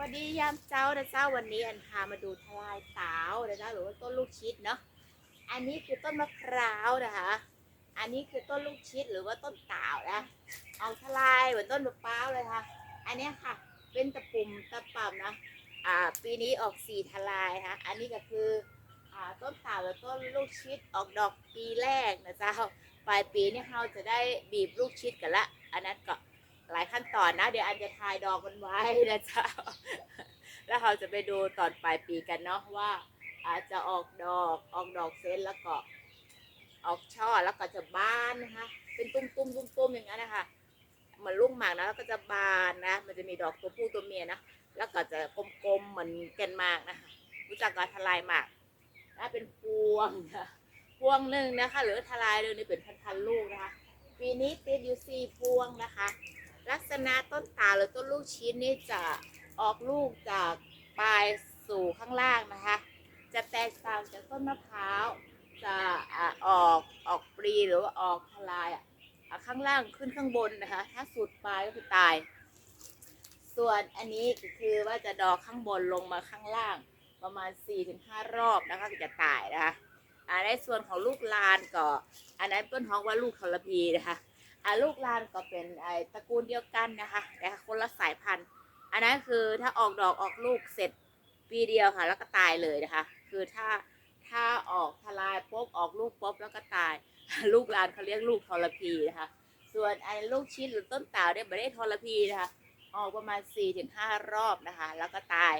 วัสดียามเช้านะเจ้าวันนี้อันพามาดูทลายเต๋านะเจ้าหรือว่าต้นลูกชิดเนาะอันนี้คือต้นมะพร้าวนะคะอันนี้คือต้นลูกชิดหรือว่าต้นเต๋านะเอาทลายเหมือนต้นมะพร้าวเลยค่ะ อันนี้ค่ะ เป็นตะปุ่มตะป่ำนะอ่าปีนี้ออกสี่ทลายนะคะอันนี้ก็คืออ่าต้นเต๋าหรือต้นลูกชิดออกดอกปีแรกนะเจ้าปลายปีนี่เราจะได้บีบลูกชิดกันละ อันนั้นก็ หลายขั้นตอนนะ เดี๋ยวอันจะทายดอกมันไว้นะเจ้า แล้วเราจะไปดูตอนปลายปีกันเนาะว่า อาจจะออกดอกออกดอกเซนแล้วก็ ออกช่อแล้วก็จะบานนะคะ เป็นตุ้มตุ้มตุ้มตุ้มๆอย่างนั้นนะคะเหมือนลูกหมากนะแล้วก็จะบานนะ มันจะมีดอกตัวผู้ตัวเมียนะแล้วก็จะกลมๆเหมือนแกันหมากนะคะรู้จักกับทลายหมากนะเป็นพวงนะพวงหนึ่งนะคะ หรือทลายหนึ่งนี่เป็นพันๆลูกนะคะ ปีนี้ติดอยู่สี่พวงนะคะ ลักษณะต้นตาลหรือต้นลูกชิ้นนี่จะออกลูกจากปลายสู่ข้างล่างนะคะ จะแตกต่างจากต้นมะพร้าว จะออกออกปลีหรือว่าออกทลายข้างล่างขึ้นข้างบนนะคะ ถ้าสุดปลายก็คือตาย ส่วนอันนี้ก็คือว่าจะดอกข้างบนลงมาข้างล่าง ประมาณ 4-5 รอบนะคะก็จะตายนะคะอ่าในส่วนของลูกลานก็ อันนั้นต้นท้องว่าลูกทรพีนะคะ ลูกลานก็เป็นไอตระกูลเดียวกันนะคะ แต่คนละสายพันธุ์ อันนั้นคือถ้าออกดอกออกลูกเสร็จปีเดียวค่ะ แล้วก็ตายเลยนะคะ คือถ้าถ้าออกทลายปุ๊บออกลูกปุ๊บแล้วก็ตาย ลูกลานเขาเรียกลูกทรพีนะคะ ส่วนไอ้ลูกชิ้นหรือต้นเต่าเนี่ยไม่ได้ทรพีนะคะออกประมาณ4ี่ถึงห้ารอบนะคะ แล้วก็ตาย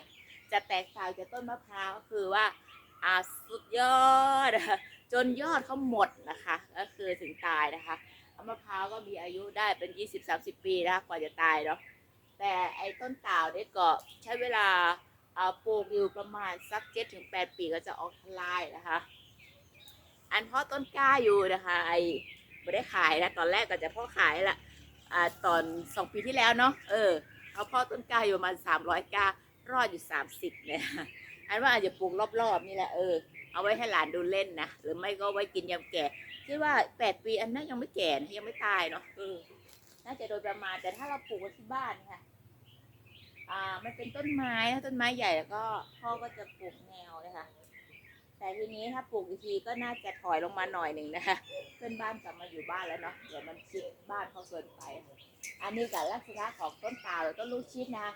จะแตกต่างจากต้นมะพร้าวก็คือว่าอ่าสุดยอดจนยอดเขาหมดนะคะ ก็คือถึงตายนะคะ มะพร้าวก็มีอายุได้เป็น20-30ปีนะกว่าจะตายเนาะแต่ไอ้ต้นต่าเนี่ยก็ใช้เวลาเอาปลูกอยู่ประมาณสัก7-8ปีก็จะออกทลายนะคะ อันเพาะต้นกล้าอยู่นะคะไอ้ไม่ได้ขายนะตอนแรกก็จะพาะขายละอ่าตอนสองปีที่แล้วเนาะเออเอาพาะต้นกล้าอยู่ประมาณ300ก้ารอดอยู่30เนี่ยอันว่าอาจจะปลูกรอบๆนี่แหละเออเอาไว้ให้หลานดูเล่นนะหรือไม่ก็ไว้กินยำแก่ คิดว่าแปดปีอันนั้นยังไม่แก่นะยังไม่ตายเนาะเออน่าจะโดยประมาณแต่ถ้าเราปลูกไว้ที่บ้านค่ะ อ่า มันเป็นต้นไม้ถ้าต้นไม้ใหญ่แล้วก็พ่อก็จะปลูกแนวนะคะแต่ทีนี้ถ้าปลูกอีกทีก็น่าจะถอยลงมาหน่อยหนึ่งนะคะเพื่อนบ้านกลับมาอยู่บ้านแล้วเนาะเดี๋ยวมันชิดบ้านเขาเกินไป อันนี้กับลักษณะของต้นตาลหรือต้นลูกชิดนะ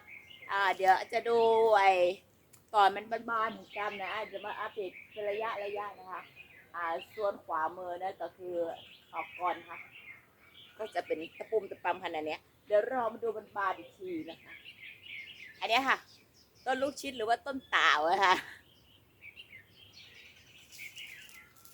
อ่า เดี๋ยวจะดูไอ้ก่อนมันบานๆเหมือนกันนะอาจจะมาอัปเดตระยะระยะนะคะ อ่าส่วนขวามือนั่นก็คือออกก่อนค่ะ ก็จะเป็นตะปุ่มตะปำขนาดเนี้ย เดี๋ยวเรามาดูบนบานอีกทีนะคะ อันนี้ค่ะ ต้นลูกชิดหรือว่าต้นตาวอะค่ะ